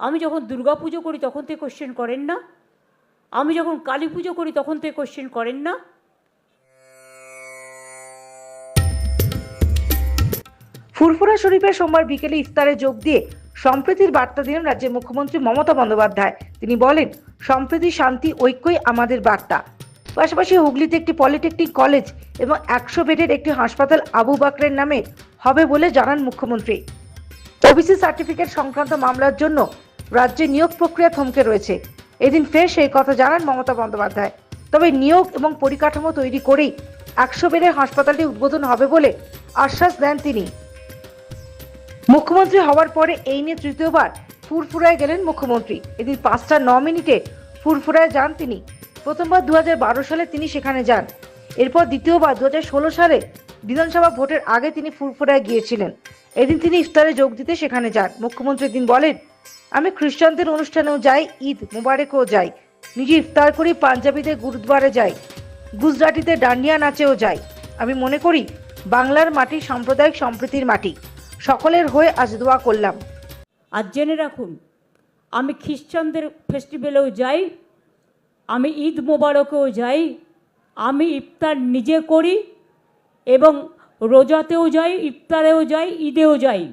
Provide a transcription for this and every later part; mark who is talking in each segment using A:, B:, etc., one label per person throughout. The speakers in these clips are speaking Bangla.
A: আমি যখন দুর্গা পুজো করি তখন তো কোশ্চেন করেন না? আমি যখন কালী পুজো করি তখন তো কোশ্চেন করেন না?
B: ফুরফুরা শরীফে সোমবার বিকেলে ইফতারে যোগ দিয়ে সম্প্রীতির বার্তা দিলেন রাজ্যের মুখ্যমন্ত্রী মমতা বন্দ্যোপাধ্যায়। তিনি বলেন, সম্প্রীতি, শান্তি, ঐক্যই আমাদের বার্তা। পাশাপাশি হুগলিতে একটি পলিটেকনিক কলেজ এবং একশো বেডের একটি হাসপাতাল আবু বাকরের নামে হবে বলে জানান মুখ্যমন্ত্রী। ওবিসি সার্টিফিকেট সংক্রান্ত মামলার জন্য রাজ্যে নিয়োগ প্রক্রিয়া থমকে রয়েছে। এদিন ফের সেই কথা জানান মমতা বন্দ্যোপাধ্যায়। তবে নিয়োগ এবং পরিকাঠামো তৈরি করেই একশো বেডের হাসপাতালটি উদ্বোধন হবে বলে আশ্বাস দেন তিনি। মুখ্যমন্ত্রী হওয়ার পরে এই নিয়ে তৃতীয়বার ফুরফুরায় গেলেন মুখ্যমন্ত্রী। এদিন পাঁচটা ন মিনিটে ফুরফুরায় যান তিনি। প্রথমবার দু হাজার বারো সালে তিনি সেখানে যান। এরপর দ্বিতীয়বার দু হাজার ষোলো সালে বিধানসভা ভোটের আগে তিনি ফুরফুরায় গিয়েছিলেন। এদিন তিনি ইফতারে যোগ দিতে সেখানে যান। মুখ্যমন্ত্রী দিন বলেন আমি খ্রিস্টানদের অনুষ্ঠানেও যাই, ঈদ মুবারকেও যাই। নিজে ইফতার করি, পাঞ্জাবিদের গুরুদ্বারে যাই। গুজরাটিতে ডান্ডিয়া নাচেও যাই। আমি মনে করি, বাংলার মাটি সাম্প্রদায়িক সম্প্রীতির মাটি। সকলের হয়ে আজ দোয়া করলাম।
A: আর জেনে রাখুন, আমি খ্রিস্টানদের ফেস্টিভ্যালেও যাই, আমি ঈদ মোবারকেও যাই, আমি ইফতার নিজে করি এবং রোজাতেও যাই, ইফতারেও যাই, ঈদেও যাই।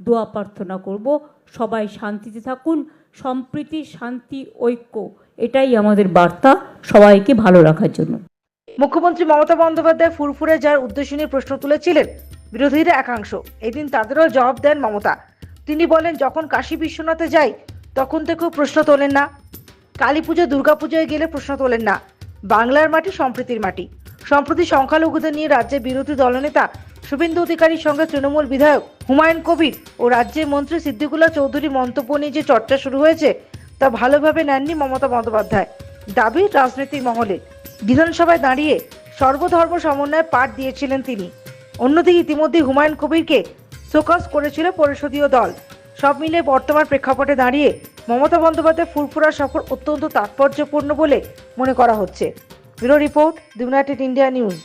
A: দোয়া প্রার্থনা করব। সবাই শান্তিতে থাকুন, সম্প্রীতি, শান্তি, ঐক্য, এটাই আমাদের বার্তা। সবাইকে ভালো রাখার জন্য।
B: মুখ্যমন্ত্রী মমতা বন্দ্যোপাধ্যায় ফুরফুরে যার উদ্দেশ্য নিয়ে প্রশ্ন তুলেছিলেন, বিরোধীরা একাংশ। এদিন তাদেরও জবাব দেন মমতা। তিনি বলেন, যখন কাশী বিশ্বনাথে যাই, তখন থেকেও প্রশ্ন তোলেন না। কালী পুজো দুর্গা পুজোয় গেলে প্রশ্ন তোলেন না। বাংলার মাটি সম্প্রীতির মাটি। সম্প্রতি সংখ্যালঘুদের নিয়ে রাজ্যের বিরোধী দলনেতা শুভেন্দু অধিকারীর সঙ্গে তৃণমূল বিধায়ক হুমায়ুন কবির ও রাজ্যের মন্ত্রী সিদ্দিকুল্লাহ চৌধুরী মন্তব্য নিয়ে যে চর্চা শুরু হয়েছে, তা ভালোভাবে নেননি মমতা বন্দ্যোপাধ্যায়। দাবি রাজনৈতিক মহলে। বিধানসভায় দাঁড়িয়ে সর্বধর্ম সমন্বয়ে পাঠ দিয়েছিলেন তিনি। অন্যদিকে ইতিমধ্যে হুমায়ুন কবিরকে সোকাস করেছিল পরিষদীয় দল। সব মিলে বর্তমান প্রেক্ষাপটে দাঁড়িয়ে মমতা বন্দ্যোপাধ্যায় ফুরফুরা সফর অত্যন্ত তাৎপর্যপূর্ণ বলে মনে করা হচ্ছে। Bureau report United India news.